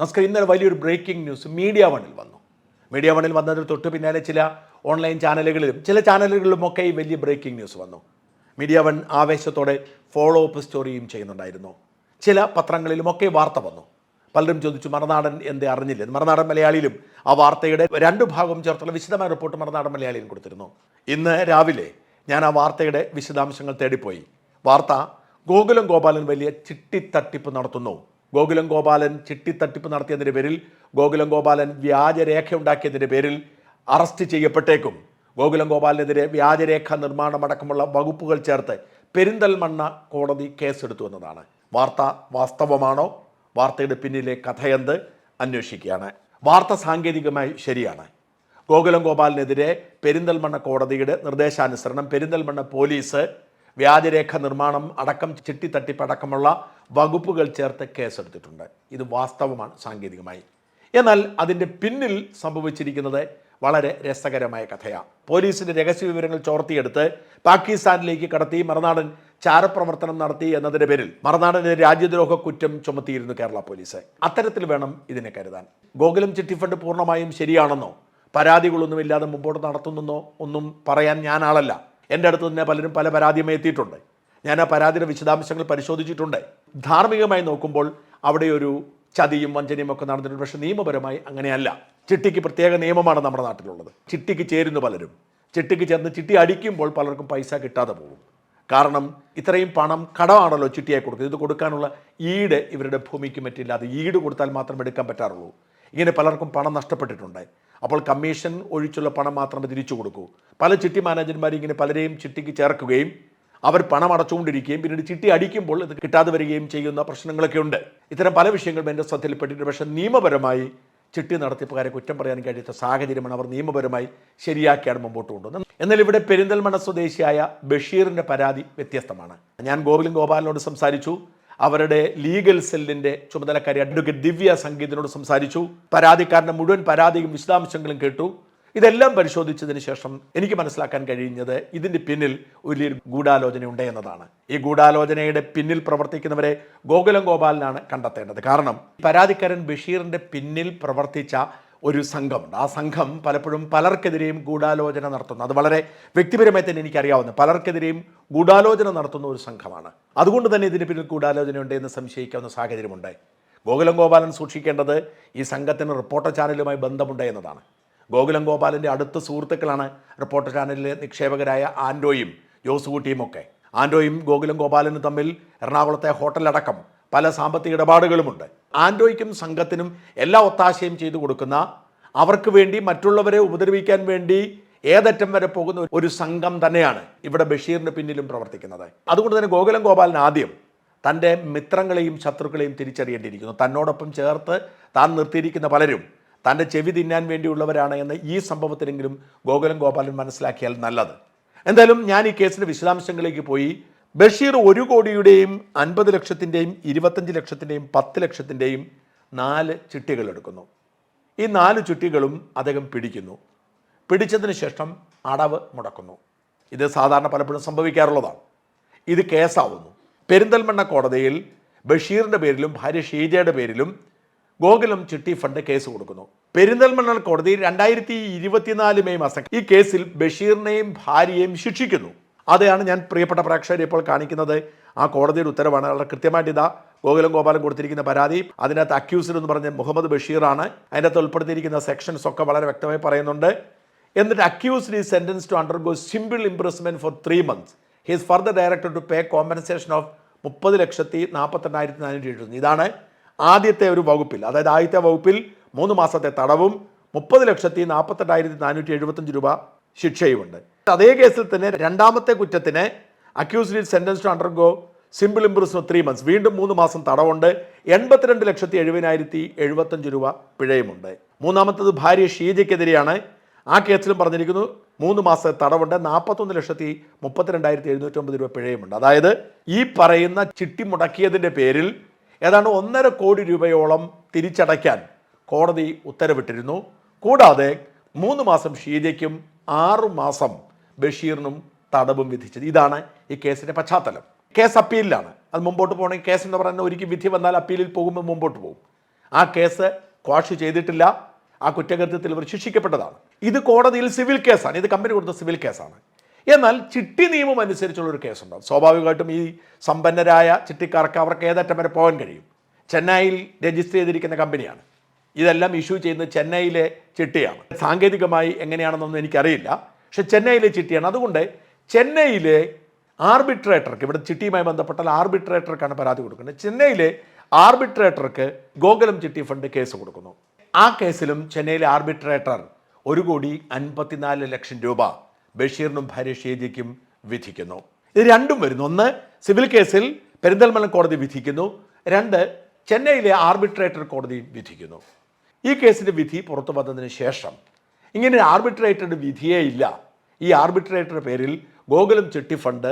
നമസ്കാരം ഇന്നലെ വലിയൊരു ബ്രേക്കിംഗ് ന്യൂസ് മീഡിയ വണിൽ വന്നു. മീഡിയ വണിൽ വന്നതിന് തൊട്ട് പിന്നാലെ ചില ഓൺലൈൻ ചാനലുകളിലും ചില ചാനലുകളിലുമൊക്കെ ഈ വലിയ ബ്രേക്കിംഗ് ന്യൂസ് വന്നു. മീഡിയ വൺ ആവേശത്തോടെ ഫോളോ അപ്പ് സ്റ്റോറിയും ചെയ്യുന്നുണ്ടായിരുന്നു. ചില പത്രങ്ങളിലുമൊക്കെ വാർത്ത വന്നു. പലരും ചോദിച്ചു മറുനാടൻ എന്തേ അറിഞ്ഞില്ല? മറുനാടൻ മലയാളിയിലും ആ വാർത്തയുടെ രണ്ട് ഭാഗവും ചേർത്തുള്ള വിശദമായ റിപ്പോർട്ട് മറുനാടൻ മലയാളിയിലും കൊടുത്തിരുന്നു. ഇന്ന് രാവിലെ ഞാൻ ആ വാർത്തയുടെ വിശദാംശങ്ങൾ തേടിപ്പോയി. വാർത്ത ഗോകുലം ഗോപാലൻ വലിയ ചിട്ടിത്തട്ടിപ്പ് നടത്തുന്നു. ഗോകുലം ഗോപാലൻ ചിട്ടിത്തട്ടിപ്പ് നടത്തിയതിന്റെ പേരിൽ ഗോകുലം ഗോപാലൻ വ്യാജരേഖ ഉണ്ടാക്കിയതിന്റെ പേരിൽ അറസ്റ്റ് ചെയ്യപ്പെട്ടേക്കും. ഗോകുലം ഗോപാലിനെതിരെ വ്യാജരേഖ നിർമ്മാണമടക്കമുള്ള വകുപ്പുകൾ ചേർത്ത് പെരിന്തൽമണ്ണ കോടതി കേസെടുത്തു എന്നതാണ്. വാർത്ത വാസ്തവമാണോ? വാർത്തയുടെ പിന്നിലെ കഥയെന്ത് അന്വേഷിക്കുകയാണ്. വാർത്ത സാങ്കേതികമായി ശരിയാണ്. ഗോകുലം ഗോപാലിനെതിരെ പെരിന്തൽമണ്ണ കോടതിയുടെ നിർദ്ദേശാനുസരണം പെരിന്തൽമണ്ണ പോലീസ് വ്യാജരേഖ നിർമ്മാണം അടക്കം ചിട്ടിത്തട്ടിപ്പ് അടക്കമുള്ള വകുപ്പുകൾ ചേർത്ത് കേസെടുത്തിട്ടുണ്ട്. ഇത് വാസ്തവമാണ് സാങ്കേതികമായി. എന്നാൽ അതിന്റെ പിന്നിൽ സംഭവിച്ചിരിക്കുന്നത് വളരെ രസകരമായ കഥയാണ് പോലീസിന്റെ രഹസ്യ വിവരങ്ങൾ ചോർത്തിയെടുത്ത് പാകിസ്ഥാനിലേക്ക് കടത്തി മറുനാടൻ ചാരപ്രവർത്തനം നടത്തി എന്നതിന്റെ പേരിൽ മറുനാടനെ രാജ്യദ്രോഹ കുറ്റം ചുമത്തിയിരുന്നു കേരള പോലീസ്. അത്തരത്തിൽ വേണം ഇതിനെ കരുതാൻ. ഗോകുലം ചിട്ടി ഫണ്ട് പൂർണമായും ശരിയാണെന്നോ? പരാതികളൊന്നുമില്ലാതെ മുമ്പോട്ട് നടത്തുന്നെന്നോ ഒന്നും പറയാൻ ഞാൻ ആളല്ല എന്റെ അടുത്ത് തന്നെ പലരും പല പരാതിയുമായി എത്തിയിട്ടുണ്ട്. ഞാൻ ആ പരാതിയുടെ വിശദാംശങ്ങൾ പരിശോധിച്ചിട്ടുണ്ട്. ധാർമ്മികമായി നോക്കുമ്പോൾ അവിടെ ഒരു ചതിയും വഞ്ചനയും ഒക്കെ നടന്നിട്ടുണ്ട്. പക്ഷേ നിയമപരമായി അങ്ങനെയല്ല. ചിട്ടിക്ക് പ്രത്യേക നിയമമാണ് നമ്മുടെ നാട്ടിലുള്ളത്. ചിട്ടിക്ക് ചേരുന്നു പലരും. ചിട്ടിക്ക് ചേർന്ന് ചിട്ടി അടിക്കുമ്പോൾ പലർക്കും പൈസ കിട്ടാതെ പോകും. കാരണം ഇത്രയും പണം കടമാണല്ലോ ചിട്ടിയായി കൊടുക്കുന്നത്. ഇത് കൊടുക്കാനുള്ള ഈട് ഇവരുടെ ഭൂമിക്ക് പറ്റില്ല അത് ഈട് കൊടുത്താൽ മാത്രം എടുക്കാൻ പറ്റാറുള്ളൂ. ഇങ്ങനെ പലർക്കും പണം നഷ്ടപ്പെട്ടിട്ടുണ്ട്. അപ്പോൾ കമ്മീഷൻ ഒഴിച്ചുള്ള പണം മാത്രമേ തിരിച്ചു കൊടുക്കൂ. പല ചിട്ടി മാനേജർമാരും ഇങ്ങനെ പലരെയും ചിട്ടിക്ക് ചേർക്കുകയും അവർ പണം അടച്ചുകൊണ്ടിരിക്കുകയും പിന്നീട് ചിട്ടി അടിക്കുമ്പോൾ ഇത് കിട്ടാതെ വരികയും ചെയ്യുന്ന പ്രശ്നങ്ങളൊക്കെ ഉണ്ട്. ഇത്തരം പല വിഷയങ്ങളും എന്റെ ശ്രദ്ധയിൽപ്പെട്ടിട്ടുണ്ട്. പക്ഷേ നിയമപരമായി ചിട്ടി നടത്തിപ്പുകാരെ കുറ്റം പറയാൻ കഴിയാത്ത സാഹചര്യമാണ് അവർ നിയമപരമായി ശരിയാക്കിയാണ് മുമ്പോട്ട് കൊണ്ടുവന്നത്. എന്നാൽ ഇവിടെ പെരിന്തൽമണ്ണ സ്വദേശിയായ ബഷീറിന്റെ പരാതി വ്യത്യസ്തമാണ്. ഞാൻ ഗോകുലും ഗോപാലിനോട് സംസാരിച്ചു. അവരുടെ ലീഗൽ സെല്ലിന്റെ ചുമതലക്കാരി അഡ്വക്കേറ്റ് ദിവ്യ സംഗീതിനോട് സംസാരിച്ചു. പരാതിക്കാരന്റെ മുഴുവൻ പരാതിയും വിശദാംശങ്ങളും കേട്ടു. ഇതെല്ലാം പരിശോധിച്ചതിന് ശേഷം എനിക്ക് മനസ്സിലാക്കാൻ കഴിയുന്നത് ഇതിന്റെ പിന്നിൽ വലിയൊരു ഗൂഢാലോചന ഉണ്ട് എന്നതാണ്. ഈ ഗൂഢാലോചനയുടെ പിന്നിൽ പ്രവർത്തിക്കുന്നവരെ ഗോകുലം ഗോപാലിനാണ് കണ്ടെത്തേണ്ടത്. കാരണം പരാതിക്കാരൻ ബഷീറിന്റെ പിന്നിൽ പ്രവർത്തിച്ച ഒരു സംഘമുണ്ട് ആ സംഘം പലപ്പോഴും പലർക്കെതിരെയും ഗൂഢാലോചന നടത്തുന്നു. അത് വളരെ വ്യക്തിപരമായി തന്നെ എനിക്കറിയാവുന്ന പലർക്കെതിരെയും ഗൂഢാലോചന നടത്തുന്ന ഒരു സംഘമാണ്. അതുകൊണ്ട് തന്നെ ഇതിന് പിന്നിൽ ഗൂഢാലോചനയുണ്ട് എന്ന് സംശയിക്കാവുന്ന സാഹചര്യമുണ്ട്. ഗോകുലം ഗോപാലൻ സൂക്ഷിക്കേണ്ടത് ഈ സംഘത്തിന് റിപ്പോർട്ടർ ചാനലുമായി ബന്ധമുണ്ട് എന്നതാണ്. ഗോകുലം ഗോപാലിന്റെ അടുത്ത സുഹൃത്തുക്കളാണ് റിപ്പോർട്ടർ ചാനലിലെ നിക്ഷേപകരായ ആൻഡോയും ജോസുകുട്ടിയും ഒക്കെ. ആൻഡോയും ഗോകുലം ഗോപാലനും തമ്മിൽ എറണാകുളത്തെ ഹോട്ടലടക്കം പല സാമ്പത്തിക ഇടപാടുകളുമുണ്ട്. ആൻഡോയ്ക്കും സംഘത്തിനും എല്ലാ ഒത്താശയും ചെയ്തു കൊടുക്കുന്ന അവർക്ക് വേണ്ടി മറ്റുള്ളവരെ ഉപദ്രവിക്കാൻ വേണ്ടി ഏതറ്റം വരെ പോകുന്ന ഒരു സംഘം തന്നെയാണ് ഇവിടെ ബഷീറിന് പിന്നിലും പ്രവർത്തിക്കുന്നത്. അതുകൊണ്ട് തന്നെ ഗോകുലം ഗോപാലൻ ആദ്യം തന്റെ മിത്രങ്ങളെയും ശത്രുക്കളെയും തിരിച്ചറിയേണ്ടിയിരിക്കുന്നു. തന്നോടൊപ്പം ചേർത്ത് താൻ നിർത്തിയിരിക്കുന്ന പലരും തന്റെ ചെവി തിന്നാൻ വേണ്ടിയുള്ളവരാണ് എന്ന് ഈ സംഭവത്തിലെങ്കിലും ഗോകുലം ഗോപാലൻ മനസ്സിലാക്കിയാൽ നല്ലത്. എന്തായാലും ഞാൻ ഈ കേസിന്റെ വിശദാംശങ്ങളിലേക്ക് പോയി ബഷീർ ഒരു കോടിയുടെയും അൻപത് ലക്ഷത്തിന്റെയും ഇരുപത്തഞ്ച് ലക്ഷത്തിന്റെയും പത്ത് ലക്ഷത്തിന്റെയും നാല് ചിട്ടികൾ എടുക്കുന്നു. ഈ നാല് ചിട്ടികളും അദ്ദേഹം പിടിക്കുന്നു. പിടിച്ചതിന് ശേഷം അടവ് മുടക്കുന്നു. ഇത് സാധാരണ പലപ്പോഴും സംഭവിക്കാറുള്ളതാണ്. ഇത് കേസാവുന്നു. പെരിന്തൽമണ്ണ കോടതിയിൽ ബഷീറിന്റെ പേരിലും ഭാര്യ ഷീജയുടെ പേരിലും ഗോകുലം ചിട്ടി ഫണ്ട് കേസ് കൊടുക്കുന്നു. പെരിന്തൽമണ്ണ കോടതി രണ്ടായിരത്തി ഇരുപത്തിനാല് മെയ് മാസം ഈ കേസിൽ ബഷീറിനെയും ഭാര്യയെയും ശിക്ഷിക്കുന്നു. അതാണ് ഞാൻ പ്രിയപ്പെട്ട പ്രേക്ഷകരെ ഇപ്പോൾ കാണിക്കുന്നത്. ആ കോടതിയുടെ ഉത്തരവാണ്. വളരെ കൃത്യമായിട്ട് ഇതാ ഗോകുലം ഗോപാലം കൊടുത്തിരിക്കുന്ന പരാതി. അതിനകത്ത് അക്യൂസ്ഡ് എന്ന് പറഞ്ഞ മുഹമ്മദ് ബഷീറാണ്. അതിനകത്ത് ഉൾപ്പെടുത്തിയിരിക്കുന്ന സെക്ഷൻസ് ഒക്കെ വളരെ വ്യക്തമായി പറയുന്നുണ്ട്. എന്നിട്ട് അക്യൂസ്ഡ് ഈ sentence to undergo simple imprisonment for three months his further director to pay compensation of മുപ്പത് ലക്ഷത്തി നാൽപ്പത്തെണ്ണായിരത്തി നാനൂറ്റി എഴുപത്തി ഇതാണ് ആദ്യത്തെ ഒരു വകുപ്പിൽ അതായത് ആദ്യത്തെ വകുപ്പിൽ മൂന്ന് മാസത്തെ തടവും മുപ്പത് ലക്ഷത്തി നാൽപ്പത്തെട്ടായിരത്തി നാനൂറ്റി എഴുപത്തഞ്ച് രൂപ ശിക്ഷയുമുണ്ട്. അതേ കേസിൽ തന്നെ രണ്ടാമത്തെ കുറ്റത്തിന് accused sentence to undergo simple imprisonment three months വീണ്ടും മൂന്ന് മാസം തടവുണ്ട്. എൺപത്തിരണ്ട് ലക്ഷത്തി എഴുപതിനായിരത്തി എഴുപത്തഞ്ച് രൂപ പിഴയുമുണ്ട്. മൂന്നാമത്തത് ഭാര്യ ഷീജയ്ക്കെതിരെയാണ് ആ കേസിലും പറഞ്ഞിരിക്കുന്നു. മൂന്ന് മാസത്തെ തടവുണ്ട്. നാൽപ്പത്തൊന്ന് ലക്ഷത്തി മുപ്പത്തിരണ്ടായിരത്തി എഴുന്നൂറ്റൊമ്പത് രൂപ പിഴയുമുണ്ട്. അതായത് ഈ പറയുന്ന ചിട്ടി മുടക്കിയതിന്റെ പേരിൽ ഏതാണ്ട് ഒന്നര കോടി രൂപയോളം തിരിച്ചടയ്ക്കാൻ കോടതി ഉത്തരവിട്ടിരുന്നു. കൂടാതെ മൂന്ന് മാസം ഷീജയ്ക്കും ആറു മാസം ബഷീറിനും തടവും വിധിച്ചത്. ഇതാണ് ഈ കേസിന്റെ പശ്ചാത്തലം. കേസ് അപ്പീലിലാണ്. അത് മുമ്പോട്ട് പോകണമെങ്കിൽ കേസ് എന്ന് പറയുന്നത് ഒരിക്കൽ വിധി വന്നാൽ അപ്പീലിൽ പോകുമ്പോൾ മുമ്പോട്ട് പോകും. ആ കേസ് ക്വാഷ് ചെയ്തിട്ടില്ല. ആ കുറ്റകൃത്യത്തിൽ ഇവർ ശിക്ഷിക്കപ്പെട്ടതാണ്. ഇത് കോടതിയിൽ സിവിൽ കേസാണ്. ഇത് കമ്പനി കൊടുത്ത സിവിൽ കേസാണ്. എന്നാൽ ചിട്ടി നിയമം അനുസരിച്ചുള്ളൊരു കേസുണ്ടാവും സ്വാഭാവികമായിട്ടും ഈ സമ്പന്നരായ ചിട്ടിക്കാർക്ക് അവർക്ക് ഏതറ്റം വരെ പോകാൻ കഴിയും. ചെന്നൈയിൽ രജിസ്റ്റർ ചെയ്തിരിക്കുന്ന കമ്പനിയാണ്. ഇതെല്ലാം ഇഷ്യൂ ചെയ്യുന്നത് ചെന്നൈയിലെ ചിട്ടിയാണ്. സാങ്കേതികമായി എങ്ങനെയാണെന്നൊന്നും എനിക്കറിയില്ല. പക്ഷെ ചെന്നൈയിലെ ചിട്ടിയാണ്. അതുകൊണ്ട് ചെന്നൈയിലെ ആർബിട്രേറ്റർക്ക് ഇവിടെ ചിട്ടിയുമായി ബന്ധപ്പെട്ടാൽ ആർബിട്രേറ്റർക്കാണ് പരാതി കൊടുക്കുന്നത്. ചെന്നൈയിലെ ആർബിട്രേറ്റർക്ക് ഗോകുലം ചിട്ടി ഫണ്ട് കേസ് കൊടുക്കുന്നു. ആ കേസിലും ചെന്നൈയിലെ ആർബിട്രേറ്റർ ഒരു കോടി അൻപത്തിനാല് ലക്ഷം രൂപ ബഷീറിനും ഭാര്യ ഷേജിക്കും വിധിക്കുന്നു. ഇത് രണ്ടും വരുന്നു. ഒന്ന് സിവിൽ കേസിൽ പെരിന്തൽമണ്ണ കോടതി വിധിക്കുന്നു. രണ്ട് ചെന്നൈയിലെ ആർബിട്രേറ്റർ കോടതി വിധിക്കുന്നു. ഈ കേസിന്റെ വിധി പുറത്തു വന്നതിന് ശേഷം ഇങ്ങനെ ആർബിട്രേറ്ററുടെ വിധിയേ ഇല്ല. ഈ ആർബിട്രേറ്ററുടെ പേരിൽ ഗോകുലം ചിട്ടി ഫണ്ട്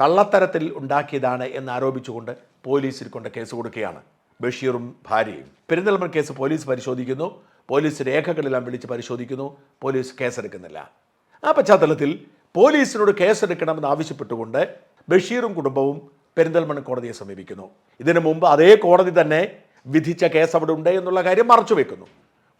കള്ളത്തരത്തിൽ ഉണ്ടാക്കിയതാണ് എന്ന് ആരോപിച്ചുകൊണ്ട് പോലീസിൽ കൊണ്ട് കേസ് കൊടുക്കുകയാണ്. ബഷീറും ഭാര്യയും. പെരിന്തൽമൺ കേസ് പോലീസ് പരിശോധിക്കുന്നു. പോലീസ് രേഖകളെല്ലാം വിളിച്ച് പരിശോധിക്കുന്നു. പോലീസ് കേസെടുക്കുന്നില്ല. ആ പശ്ചാത്തലത്തിൽ പോലീസിനോട് കേസെടുക്കണമെന്ന് ആവശ്യപ്പെട്ടുകൊണ്ട് ബഷീറും കുടുംബവും പെരിന്തൽമൺ കോടതിയെ സമീപിക്കുന്നു. ഇതിനു മുമ്പ് അതേ കോടതി തന്നെ വിധിച്ച കേസ് അവിടെ ഉണ്ട് എന്നുള്ള കാര്യം മറച്ചു വെക്കുന്നു.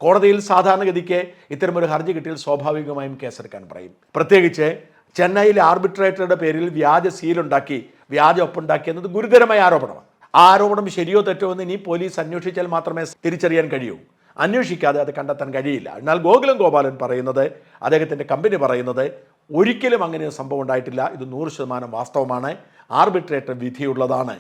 കോടതിയിൽ സാധാരണഗതിക്ക് ഇത്തരമൊരു ഹർജി കിട്ടിയാൽ സ്വാഭാവികമായും കേസെടുക്കാൻ പറയും. പ്രത്യേകിച്ച് ചെന്നൈയിലെ ആർബിട്രേറ്ററുടെ പേരിൽ വ്യാജ സീലുണ്ടാക്കി വ്യാജ ഒപ്പുണ്ടാക്കി എന്നത് ഗുരുതരമായ ആരോപണമാണ്. ആ ആരോപണം ശരിയോ തെറ്റോ എന്ന് ഇനി പോലീസ് അന്വേഷിച്ചാൽ മാത്രമേ തിരിച്ചറിയാൻ കഴിയൂ. അന്വേഷിക്കാതെ അത് കണ്ടെത്താൻ കഴിയില്ല. എന്നാൽ ഗോകുലം ഗോപാലൻ പറയുന്നത് അദ്ദേഹത്തിന്റെ കമ്പനി പറയുന്നത് ഒരിക്കലും അങ്ങനെ സംഭവം ഉണ്ടായിട്ടില്ല. ഇത് നൂറ് ശതമാനം വാസ്തവമാണ്. ആർബിട്രേറ്റർ വിധിയുള്ളതാണ്.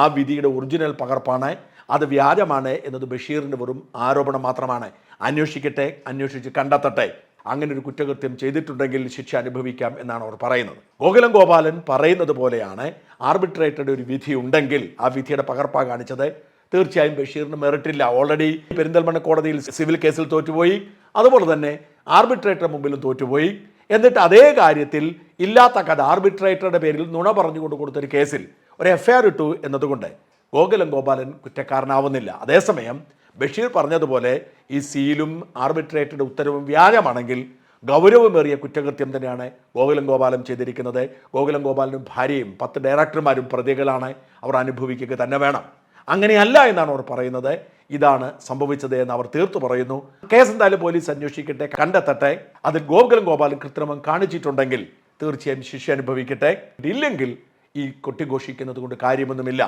ആ വിധിയുടെ ഒറിജിനൽ പകർപ്പാണ് അത് വ്യാജമാണ് എന്നത് ബഷീറിന്റെ വെറും ആരോപണം മാത്രമാണ്. അന്വേഷിക്കട്ടെ അന്വേഷിച്ച് കണ്ടെത്തട്ടെ. അങ്ങനെ ഒരു കുറ്റകൃത്യം ചെയ്തിട്ടുണ്ടെങ്കിൽ ശിക്ഷ അനുഭവിക്കാം എന്നാണ് അവർ പറയുന്നത്. ഗോകുലം ഗോപാലൻ പറയുന്നത് പോലെയാണ് ആർബിട്രേറ്റഡ് ഒരു വിധി ഉണ്ടെങ്കിൽ ആ വിധിയുടെ പകർപ്പാ കാണിച്ചത്. തീർച്ചയായും ബഷീറിന് മെറിറ്റില്ല ഓൾറെഡി പെരിന്തൽമണ്ണ കോടതിയിൽ സിവിൽ കേസിൽ തോറ്റുപോയി. അതുപോലെ തന്നെ ആർബിട്രേറ്റർ മുമ്പിലും തോറ്റുപോയി. എന്നിട്ട് അതേ കാര്യത്തിൽ ഇല്ലാത്ത കഥ ആർബിട്രേറ്ററുടെ പേരിൽ നുണ പറഞ്ഞുകൊണ്ട് കൊടുത്തൊരു കേസിൽ ഒരു എഫ്ഐആർ ഇട്ടു എന്നതുകൊണ്ട് ഗോകുലം ഗോപാലൻ കുറ്റക്കാരനാവുന്നില്ല. അതേസമയം ബഷീർ പറഞ്ഞതുപോലെ ഈ സീലും ആർബിട്രേറ്ററുടെ ഉത്തരവും വ്യാജമാണെങ്കിൽ ഗൗരവമേറിയ കുറ്റകൃത്യം തന്നെയാണ് ഗോകുലം ഗോപാലൻ ചെയ്തിരിക്കുന്നത്. ഗോകുലം ഗോപാലനും ഭാര്യയും പത്ത് ഡയറക്ടർമാരും പ്രതികളാണ് അവർ അനുഭവിക്കുക തന്നെ വേണം. അങ്ങനെയല്ല എന്നാണ് അവർ പറയുന്നത്. ഇതാണ് സംഭവിച്ചത് എന്ന് അവർ തീർത്തു പറയുന്നു. കേസ് എന്തായാലും പോലീസ് അന്വേഷിക്കട്ടെ കണ്ടെത്തട്ടെ. അതിൽ ഗോകുലം ഗോപാലൻ കൃത്രിമം കാണിച്ചിട്ടുണ്ടെങ്കിൽ തീർച്ചയായും ശിക്ഷ അനുഭവിക്കട്ടെ. ഇല്ലെങ്കിൽ ഈ കൊട്ടിഘോഷിക്കുന്നത് കൊണ്ട് കാര്യമൊന്നുമില്ല.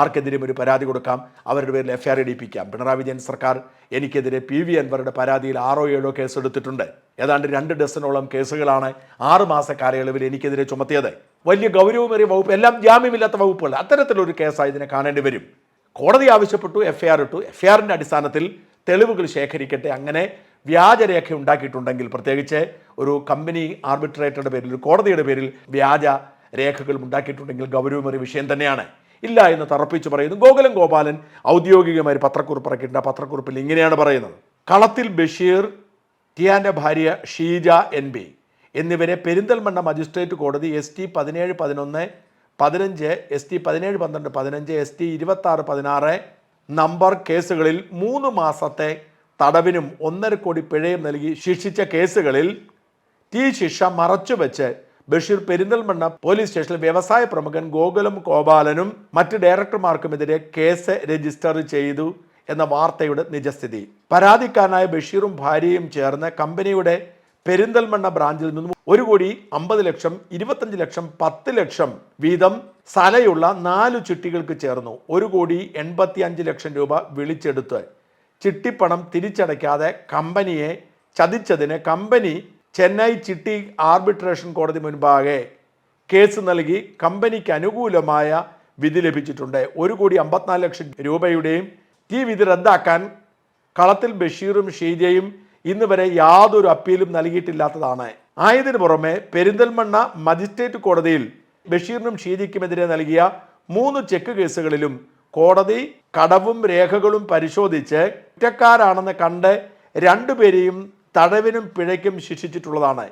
ആർക്കെതിരെയും ഒരു പരാതി കൊടുക്കാം. അവരുടെ പേരിൽ എഫ്ഐആർ ഇടിപ്പിക്കാം. പിണറായി വിജയൻ സർക്കാർ എനിക്കെതിരെ പി വി അൻവറുടെ പരാതിയിൽ ആറോ ഏഴോ കേസ് എടുത്തിട്ടുണ്ട്. ഏതാണ്ട് രണ്ട് ഡസനോളം കേസുകളാണ് ആറ് മാസ കാലയളവിൽ എനിക്കെതിരെ ചുമത്തിയത്. വലിയ ഗൗരവമേറിയ വകുപ്പ് എല്ലാം ജാമ്യമില്ലാത്ത വകുപ്പുകൾ അത്തരത്തിലൊരു കേസായി ഇതിനെ കാണേണ്ടി വരും. കോടതി ആവശ്യപ്പെട്ടു എഫ്ഐആർ ഇട്ടു. എഫ് ഐ ആറിന്റെ അടിസ്ഥാനത്തിൽ തെളിവുകൾ ശേഖരിക്കട്ടെ. അങ്ങനെ വ്യാജരേഖ ഉണ്ടാക്കിയിട്ടുണ്ടെങ്കിൽ പ്രത്യേകിച്ച് ഒരു കമ്പനി ആർബിട്രേറ്ററുടെ പേരിൽ ഒരു കോടതിയുടെ പേരിൽ വ്യാജ രേഖകൾ ഉണ്ടാക്കിയിട്ടുണ്ടെങ്കിൽ ഗൗരവമേറിയ വിഷയം തന്നെയാണ്. ഇല്ല എന്ന് തറപ്പിച്ച് പറയുന്നു. ഗോകുലം ഗോപാലൻ ഔദ്യോഗികമായി പത്രക്കുറിപ്പ് ഇറക്കിയിട്ടുണ്ട്. ആ പത്രക്കുറിപ്പിൽ ഇങ്ങനെയാണ് പറയുന്നത്. കളത്തിൽ ബഷീർ ടിയാന്റെ ഭാര്യ ഷീജ എൻ ബി എന്നിവരെ പെരിന്തൽമണ്ണ മജിസ്ട്രേറ്റ് കോടതി എസ് ടി പതിനേഴ് പതിനൊന്ന് പതിനഞ്ച് എസ് ടി പതിനേഴ് പന്ത്രണ്ട് പതിനഞ്ച് എസ് ടി ഇരുപത്താറ് പതിനാറ് നമ്പർ കേസുകളിൽ മൂന്ന് മാസത്തെ തടവിനും ഒന്നര കോടി പിഴയും നൽകി ശിക്ഷിച്ച കേസുകളിൽ ടി ശിക്ഷ മറച്ചുവെച്ച് ബഷീർ പെരിന്തൽമണ്ണ പോലീസ് സ്റ്റേഷനിൽ വ്യവസായ പ്രമുഖൻ ഗോകുലം ഗോപാലനും മറ്റ് ഡയറക്ടർമാർക്കുമെതിരെ കേസ് രജിസ്റ്റർ ചെയ്തു എന്ന വാർത്തയുടെ നിജസ്ഥിതി. പരാതിക്കാരനായ ബഷീറും ഭാര്യയും ചേർന്ന് കമ്പനിയുടെ പെരിന്തൽമണ്ണ ബ്രാഞ്ചിൽ നിന്നും ഒരു കോടി അമ്പത് ലക്ഷം ഇരുപത്തഞ്ച് ലക്ഷം പത്ത് ലക്ഷം വീതം സലയുള്ള നാല് ചിട്ടികൾക്ക് ചേർന്നു. ഒരു കോടി എൺപത്തി അഞ്ച് ലക്ഷം രൂപ വിളിച്ചെടുത്ത്. ചിട്ടിപ്പണം തിരിച്ചടയ്ക്കാതെ കമ്പനിയെ ചതിച്ചതിന് കമ്പനി ചെന്നൈ ചിട്ടി ആർബിട്രേഷൻ കോടതി മുൻപാകെ കേസ് നൽകി കമ്പനിക്ക് അനുകൂലമായ വിധി ലഭിച്ചിട്ടുണ്ട്. ഒരു കോടി അമ്പത്തിനാല് ലക്ഷം രൂപയുടെയും ഈ വിധി റദ്ദാക്കാൻ കളത്തിൽ ബഷീറും ഷീജയും ഇന്ന് വരെ യാതൊരു അപ്പീലും നൽകിയിട്ടില്ലാത്തതാണ്. ആയതിനു പുറമെ പെരിന്തൽമണ്ണ മജിസ്ട്രേറ്റ് കോടതിയിൽ ബഷീറിനും ഷീജയ്ക്കുമെതിരെ നൽകിയ മൂന്ന് ചെക്ക് കേസുകളിലും കോടതി കടവും രേഖകളും പരിശോധിച്ച് കുറ്റക്കാരാണെന്ന് കണ്ട് രണ്ടുപേരെയും തടവിനും പിഴയ്ക്കും ശിക്ഷിച്ചിട്ടുള്ളതാണ്.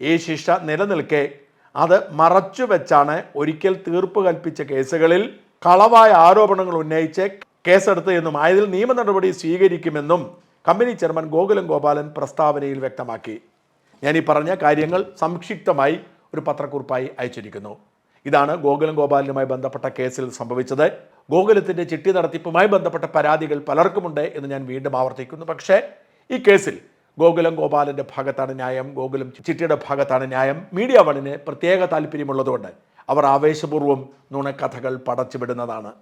ഈ ശിക്ഷ നിലനിൽക്കെ അത് മറച്ചു വെച്ചാണ് ഒരിക്കൽ തീർപ്പ് കൽപ്പിച്ച കേസുകളിൽ കളവായ ആരോപണങ്ങൾ ഉന്നയിച്ച് കേസെടുത്ത് എന്നും ആയതിൽ നിയമ നടപടി സ്വീകരിക്കുമെന്നും കമ്പനി ചെയർമാൻ ഗോകുലം ഗോപാലൻ പ്രസ്താവനയിൽ വ്യക്തമാക്കി. ഞാൻ ഈ പറഞ്ഞ കാര്യങ്ങൾ സംക്ഷിപ്തമായി ഒരു പത്രക്കുറിപ്പായി അയച്ചിരിക്കുന്നു. ഇതാണ് ഗോകുലം ഗോപാലനുമായി ബന്ധപ്പെട്ട കേസിൽ സംഭവിച്ചത്. ഗോകുലത്തിന്റെ ചിട്ടി നടത്തിപ്പുമായി ബന്ധപ്പെട്ട പരാതികൾ പലർക്കുമുണ്ട് എന്ന് ഞാൻ വീണ്ടും ആവർത്തിക്കുന്നു. പക്ഷേ ഈ കേസിൽ ഗോകുലം ഗോപാലന്റെ ഭാഗത്താണ് ന്യായം ഗോകുലം ചിട്ടിയുടെ ഭാഗത്താണ് ന്യായം. മീഡിയ വണിന് പ്രത്യേക താല്പര്യമുള്ളതുകൊണ്ട് അവർ ആവേശപൂർവം നുണക്കഥകൾ പടച്ചുവിടുന്നതാണ്.